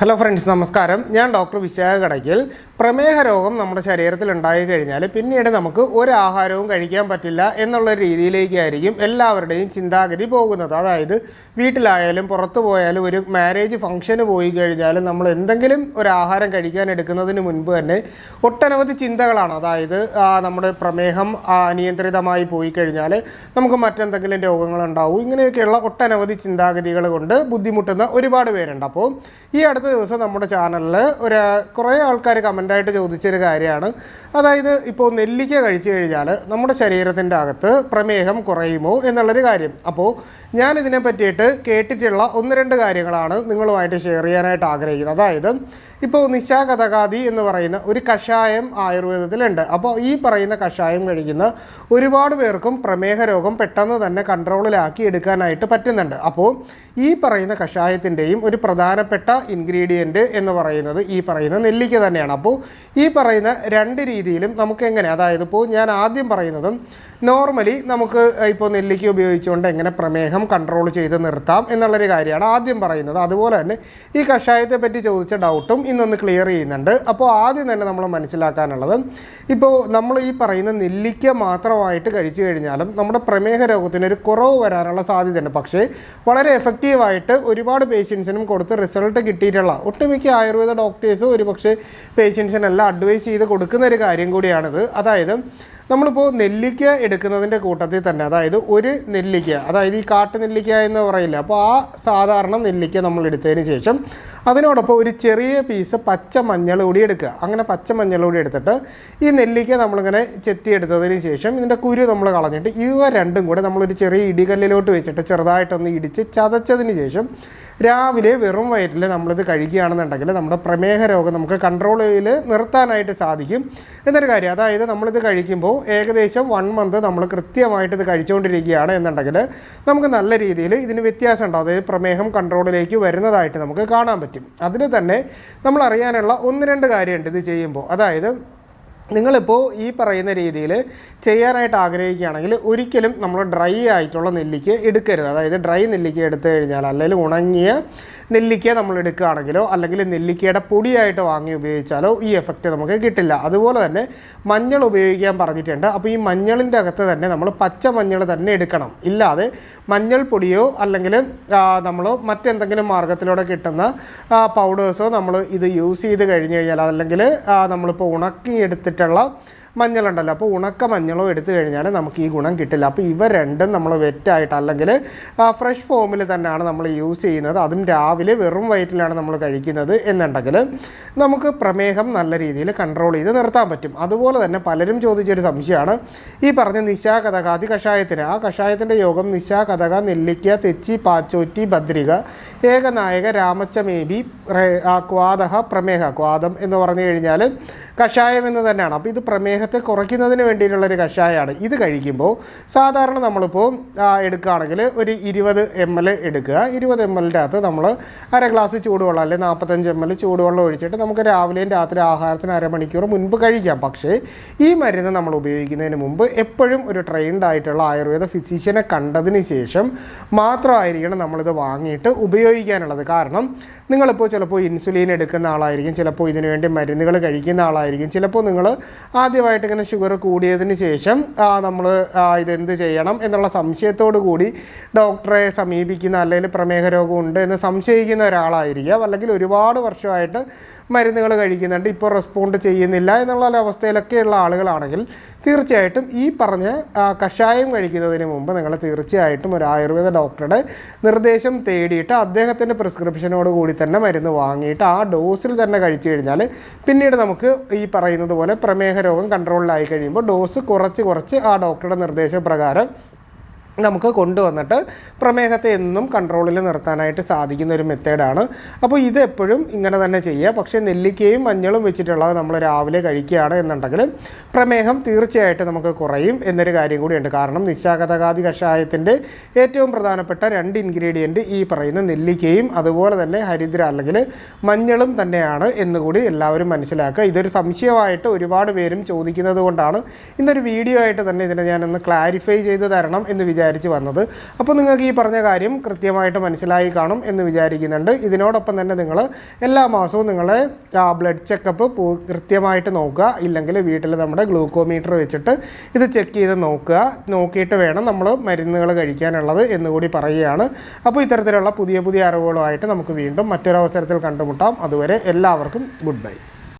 Hello friends നമസ്കാരം. ഞാൻ doctor Vishakha Kadakkal. പ്രമേഹ രോഗം നമ്മുടെ ശരീരത്തിൽ ഉണ്ടായി കഴിഞ്ഞാൽ പിന്നീട് നമുക്ക് ഒരു ആഹാരവും കഴിക്കാൻ പറ്റില്ല എന്നുള്ള രീതിയിലേക്കായിരിക്കും എല്ലാവരുടെയും ചിന്താഗതി പോകുന്നത്. അതായത് വീട്ടിലായാലും പുറത്തു പോയാലും ഒരു മാരേജ് ഫംഗ്ഷന് പോയി കഴിഞ്ഞാലും നമ്മൾ എന്തെങ്കിലും ഒരു ആഹാരം കഴിക്കാൻ എടുക്കുന്നതിന് മുൻപ് തന്നെ ഒട്ടനവധി ചിന്തകളാണ്. അതായത് നമ്മുടെ പ്രമേഹം അനിയന്ത്രിതമായി പോയി കഴിഞ്ഞാൽ നമുക്ക് മറ്റെന്തെങ്കിലും രോഗങ്ങളുണ്ടാവും. ഇങ്ങനെയൊക്കെയുള്ള ഒട്ടനവധി ചിന്താഗതികൾ കൊണ്ട് ബുദ്ധിമുട്ടുന്ന ഒരുപാട് പേരുണ്ട്. അപ്പോൾ ഈ അടുത്ത ദിവസം നമ്മുടെ ചാനലിൽ ഒരു കുറേ ആൾക്കാർ കമന്റായിട്ട് ചോദിച്ചൊരു കാര്യമാണ്. അതായത് ഇപ്പോൾ നെല്ലിക്ക കഴിച്ചു കഴിഞ്ഞാൽ നമ്മുടെ ശരീരത്തിന്റെ അകത്ത് പ്രമേഹം കുറയുമോ എന്നുള്ളൊരു കാര്യം. അപ്പോൾ ഞാൻ ഇതിനെ പറ്റിയിട്ട് കേട്ടിട്ടുള്ള ഒന്ന് രണ്ട് കാര്യങ്ങളാണ് നിങ്ങളുമായിട്ട് ഷെയർ ചെയ്യാനായിട്ട് ആഗ്രഹിക്കുന്നത്. അതായത് ഇപ്പോൾ നിശാകഥകാതി എന്ന് പറയുന്ന ഒരു കഷായം ആയുർവേദത്തിലുണ്ട്. അപ്പോൾ ഈ പറയുന്ന കഷായം കഴിക്കുന്ന ഒരുപാട് പേർക്കും പ്രമേഹ രോഗം പെട്ടെന്ന് തന്നെ കൺട്രോളിലാക്കി എടുക്കാനായിട്ട് പറ്റുന്നുണ്ട്. അപ്പോൾ ഈ പറയുന്ന കഷായത്തിന്റെയും ഒരു പ്രധാനപ്പെട്ട ഇൻഗ്രീഡിയന്റ് എന്ന് പറയുന്നത് ഈ പറയുന്ന നെല്ലിക്ക തന്നെയാണ്. അപ്പോൾ ഈ പറയുന്ന രണ്ട് രീതിയിലും നമുക്ക് എങ്ങനെ അതായത് ഇപ്പോൾ ഞാൻ ആദ്യം പറയുന്നതും നോർമലി നമുക്ക് ഇപ്പോൾ നെല്ലിക്ക ഉപയോഗിച്ചുകൊണ്ട് എങ്ങനെ പ്രമേഹം കൺട്രോൾ ചെയ്ത് നിർത്താം എന്നുള്ളൊരു കാര്യമാണ് ആദ്യം പറയുന്നത്. അതുപോലെ തന്നെ ഈ കഷായത്തെ പറ്റി ചോദിച്ച ഡൗട്ടും ഇന്നൊന്ന് ക്ലിയർ ചെയ്യുന്നുണ്ട്. അപ്പോൾ ആദ്യം തന്നെ നമ്മൾ മനസ്സിലാക്കാനുള്ളത് ഇപ്പോൾ നമ്മൾ ഈ പറയുന്ന നെല്ലിക്ക മാത്രമായിട്ട് കഴിച്ചു കഴിഞ്ഞാലും നമ്മുടെ പ്രമേഹ രോഗത്തിന് ഒരു കുറവ് വരാനുള്ള സാധ്യതയുണ്ട്. പക്ഷേ വളരെ എഫക്റ്റീവായിട്ട് ഒരുപാട് പേഷ്യൻസിനും കൊടുത്ത് റിസൾട്ട് കിട്ടിയിട്ടുള്ള ഒട്ടുമിക്ക ആയുർവേദ ഡോക്ടേഴ്സ് ഒരുപക്ഷെ പേഷ്യൻസിനെല്ലാം അഡ്വൈസ് ചെയ്ത് കൊടുക്കുന്ന ഒരു കാര്യം കൂടിയാണിത്. അതായത് നമ്മളിപ്പോൾ നെല്ലിക്ക എടുക്കുന്നതിന്റെ കൂട്ടത്തിൽ തന്നെ അതായത് ഒരു നെല്ലിക്ക അതായത് ഈ കാട്ടു നെല്ലിക്ക എന്ന് പറയില്ല അപ്പോൾ ആ സാധാരണ നെല്ലിക്ക നമ്മൾ എടുത്തതിന് ശേഷം അതിനോടൊപ്പം ഒരു ചെറിയ പീസ് പച്ച മഞ്ഞൾ കൂടി എടുക്കുക. അങ്ങനെ പച്ച മഞ്ഞൾ കൂടി എടുത്തിട്ട് ഈ നെല്ലിക്ക നമ്മളിങ്ങനെ ചെത്തിയെടുത്തതിന് ശേഷം ഇതിന്റെ കുരു നമ്മൾ കളഞ്ഞിട്ട് ഇവ രണ്ടും കൂടെ നമ്മളൊരു ചെറിയ ഇടികല്ലിലോട്ട് വെച്ചിട്ട് ചെറുതായിട്ടൊന്ന് ഇടിച്ച് ചതച്ചതിന് ശേഷം രാവിലെ വെറും വയറ്റിൽ നമ്മളിത് കഴിക്കുകയാണെന്നുണ്ടെങ്കിൽ നമ്മുടെ പ്രമേഹ രോഗം നമുക്ക് കൺട്രോളിൽ നിർത്താനായിട്ട് സാധിക്കും. എന്നൊരു കാര്യം അതായത് നമ്മളിത് കഴിക്കുമ്പോൾ ഏകദേശം വൺ മന്ത് നമ്മൾ കൃത്യമായിട്ട് ഇത് കഴിച്ചുകൊണ്ടിരിക്കുകയാണ് എന്നുണ്ടെങ്കിൽ നമുക്ക് നല്ല രീതിയിൽ ഇതിന് വ്യത്യാസം ഉണ്ടാവും. അതായത് പ്രമേഹം കൺട്രോളിലേക്ക് വരുന്നതായിട്ട് നമുക്ക് കാണാൻ പറ്റും. അതിന് തന്നെ നമ്മൾ അറിയാനുള്ള ഒന്ന് രണ്ട് കാര്യമുണ്ട് ഇത് ചെയ്യുമ്പോൾ. അതായത് നിങ്ങളിപ്പോൾ ഈ പറയുന്ന രീതിയിൽ ചെയ്യാനായിട്ട് ആഗ്രഹിക്കുകയാണെങ്കിൽ ഒരിക്കലും നമ്മൾ ഡ്രൈ ആയിട്ടുള്ള നെല്ലിക്ക് എടുക്കരുത്. അതായത് ഡ്രൈ നെല്ലിക്ക് എടുത്തു കഴിഞ്ഞാൽ അല്ലെങ്കിൽ ഉണങ്ങിയ നെല്ലിക്ക നമ്മൾ എടുക്കുകയാണെങ്കിലോ അല്ലെങ്കിൽ നെല്ലിക്കയുടെ പൊടിയായിട്ട് വാങ്ങി ഉപയോഗിച്ചാലോ ഈ എഫക്റ്റ് നമുക്ക് കിട്ടില്ല. അതുപോലെ തന്നെ മഞ്ഞൾ ഉപയോഗിക്കാൻ പറഞ്ഞിട്ടുണ്ട്. അപ്പോൾ ഈ മഞ്ഞളിന്റെ അകത്ത് തന്നെ നമ്മൾ പച്ച മഞ്ഞൾ തന്നെ എടുക്കണം. ഇല്ലാതെ മഞ്ഞൾ പൊടിയോ അല്ലെങ്കിൽ നമ്മൾ മറ്റെന്തെങ്കിലും മാർഗത്തിലൂടെ കിട്ടുന്ന പൗഡേഴ്സോ നമ്മൾ ഇത് യൂസ് ചെയ്ത് കഴിഞ്ഞ് കഴിഞ്ഞാൽ അല്ലെങ്കിൽ നമ്മളിപ്പോൾ ഉണക്കി എടുത്തിട്ടുള്ള മഞ്ഞളുണ്ടല്ലോ. അപ്പോൾ ഉണക്ക മഞ്ഞളോ എടുത്തു കഴിഞ്ഞാൽ നമുക്ക് ഈ ഗുണം കിട്ടില്ല. അപ്പോൾ ഇവ രണ്ടും നമ്മൾ വെറ്റായിട്ട് അല്ലെങ്കിൽ ഫ്രഷ് ഫോമിൽ തന്നെയാണ് നമ്മൾ യൂസ് ചെയ്യുന്നത്. അതും രാവിലെ വെറും വയറ്റിലാണ് നമ്മൾ കഴിക്കുന്നത് എന്നുണ്ടെങ്കിൽ നമുക്ക് പ്രമേഹം നല്ല രീതിയിൽ കൺട്രോൾ ചെയ്ത് നിർത്താൻ പറ്റും. അതുപോലെ തന്നെ പലരും ചോദിച്ചൊരു സംശയമാണ്. ഈ പറഞ്ഞ നിശാ കഥകാതി കഷായത്തിന് ആ കഷായത്തിന്റെ യോഗം നിശാ കഥക നെല്ലിക്ക തെച്ചി പാച്ചോറ്റി ഭദ്രിക ഏകനായക രാമച്ചമേബി ക്വാദഹ പ്രമേഹ ക്വാദം എന്ന് പറഞ്ഞു കഴിഞ്ഞാൽ കഷായം എന്ന് തന്നെയാണ്. അപ്പോൾ ഇത് പ്രമേഹത്തെ കുറയ്ക്കുന്നതിന് വേണ്ടിയിട്ടുള്ളൊരു കഷായമാണ് ഇത് കഴിക്കുമ്പോൾ സാധാരണ നമ്മളിപ്പോൾ എടുക്കുകയാണെങ്കിൽ ഒരു ഇരുപത് എം എൽ എടുക്കുക. ഇരുപത് എം എല്ലിന്റെ അകത്ത് നമ്മൾ അര ഗ്ലാസ് ചൂടുവെള്ളം അല്ലെങ്കിൽ നാൽപ്പത്തഞ്ച് എം എൽ ചൂടുവെള്ളം ഒഴിച്ചിട്ട് നമുക്ക് രാവിലെയും രാത്രി ആഹാരത്തിന് അരമണിക്കൂർ മുൻപ് കഴിക്കാം. പക്ഷേ ഈ മരുന്ന് നമ്മൾ ഉപയോഗിക്കുന്നതിന് മുമ്പ് എപ്പോഴും ഒരു ട്രെയിൻഡ് ആയിട്ടുള്ള ആയുർവേദ ഫിസിഷ്യനെ കണ്ടതിന് ശേഷം മാത്രമായിരിക്കണം നമ്മളിത് വാങ്ങിയിട്ട് ഉപയോഗിക്കാനുള്ളത്. കാരണം നിങ്ങളിപ്പോൾ ചിലപ്പോൾ ഇൻസുലിൻ എടുക്കുന്ന ആളായിരിക്കും. ചിലപ്പോൾ ഇതിനുവേണ്ടി മരുന്നുകൾ കഴിക്കുന്ന ആളായിരിക്കും. ചിലപ്പോൾ നിങ്ങൾ ആദ്യമായിട്ട് ഇങ്ങനെ ഷുഗർ കൂടിയതിന് ശേഷം നമ്മൾ ഇതെന്ത് ചെയ്യണം എന്നുള്ള സംശയത്തോടു കൂടി ഡോക്ടറെ സമീപിക്കുന്ന അല്ലെങ്കിൽ പ്രമേഹ രോഗമുണ്ട് എന്ന് സംശയിക്കുന്ന ഒരാളായിരിക്കാം. അല്ലെങ്കിൽ ഒരുപാട് വർഷമായിട്ട് മരുന്നുകൾ കഴിക്കുന്നുണ്ട് ഇപ്പോൾ റെസ്പോണ്ട് ചെയ്യുന്നില്ല എന്നുള്ള അവസ്ഥയിലൊക്കെയുള്ള ആളുകളാണെങ്കിൽ തീർച്ചയായിട്ടും ഈ പറഞ്ഞ കഷായം കഴിക്കുന്നതിന് മുമ്പ് നിങ്ങൾ തീർച്ചയായിട്ടും ഒരു ആയുർവേദ ഡോക്ടറുടെ നിർദ്ദേശം തേടിയിട്ട് അദ്ദേഹത്തിന്റെ പ്രിസ്ക്രിപ്ഷനോട് കൂടി തന്നെ മരുന്ന് വാങ്ങിയിട്ട് ആ ഡോസിൽ തന്നെ കഴിച്ചു കഴിഞ്ഞാൽ പിന്നീട് നമുക്ക് ഈ പറയുന്നത് പോലെ പ്രമേഹ രോഗം കൺട്രോളിലായി കഴിയുമ്പോൾ ഡോസ് കുറച്ച് കുറച്ച് ആ ഡോക്ടറുടെ നിർദ്ദേശപ്രകാരം നമുക്ക് കൊണ്ടുവന്നിട്ട് പ്രമേഹത്തെ എന്നും കൺട്രോളിൽ നിർത്താനായിട്ട് സാധിക്കുന്ന ഒരു മെത്തേഡാണ്. അപ്പോൾ ഇത് എപ്പോഴും ഇങ്ങനെ തന്നെ ചെയ്യുക. പക്ഷേ നെല്ലിക്കയും മഞ്ഞളും വെച്ചിട്ടുള്ളത് നമ്മൾ രാവിലെ കഴിക്കുകയാണ് എന്നുണ്ടെങ്കിൽ പ്രമേഹം തീർച്ചയായിട്ടും നമുക്ക് കുറയും എന്നൊരു കാര്യം കൂടിയുണ്ട്. കാരണം നിശാഗതകാതി കഷായത്തിന്റെ ഏറ്റവും പ്രധാനപ്പെട്ട രണ്ട് ഇൻഗ്രീഡിയന്റ് ഈ പറയുന്ന നെല്ലിക്കയും അതുപോലെ തന്നെ ഹരിദ്ര അല്ലെങ്കിൽ മഞ്ഞളും തന്നെയാണ് എന്നുകൂടി എല്ലാവരും മനസ്സിലാക്കുക. ഇതൊരു സംശയമായിട്ട് ഒരുപാട് പേരും ചോദിക്കുന്നത് കൊണ്ടാണ് ഇന്നൊരു വീഡിയോ ആയിട്ട് തന്നെ ഇതിനെ ഞാനൊന്ന് ക്ലാരിഫൈ ചെയ്ത് തരണം എന്ന് വിചാരിച്ചു വിചാരിച്ച് വന്നത്. അപ്പോൾ നിങ്ങൾക്ക് ഈ പറഞ്ഞ കാര്യം കൃത്യമായിട്ട് മനസ്സിലായി കാണും എന്ന് വിചാരിക്കുന്നുണ്ട്. ഇതിനോടൊപ്പം തന്നെ നിങ്ങൾ എല്ലാ മാസവും നിങ്ങളെ ബ്ലഡ് ചെക്കപ്പ് കൃത്യമായിട്ട് നോക്കുക. ഇല്ലെങ്കിൽ വീട്ടിൽ നമ്മുടെ ഗ്ലൂക്കോമീറ്റർ വെച്ചിട്ട് ഇത് ചെക്ക് ചെയ്ത് നോക്കുക. നോക്കിയിട്ട് വേണം നമ്മൾ മരുന്നുകൾ കഴിക്കാനുള്ളത് എന്നുകൂടി പറയുകയാണ്. അപ്പോൾ ഇത്തരത്തിലുള്ള പുതിയ പുതിയ അറിവുകളുമായിട്ട് നമുക്ക് വീണ്ടും മറ്റൊരവസരത്തിൽ കണ്ടുമുട്ടാം. അതുവരെ എല്ലാവർക്കും ഗുഡ് ബൈ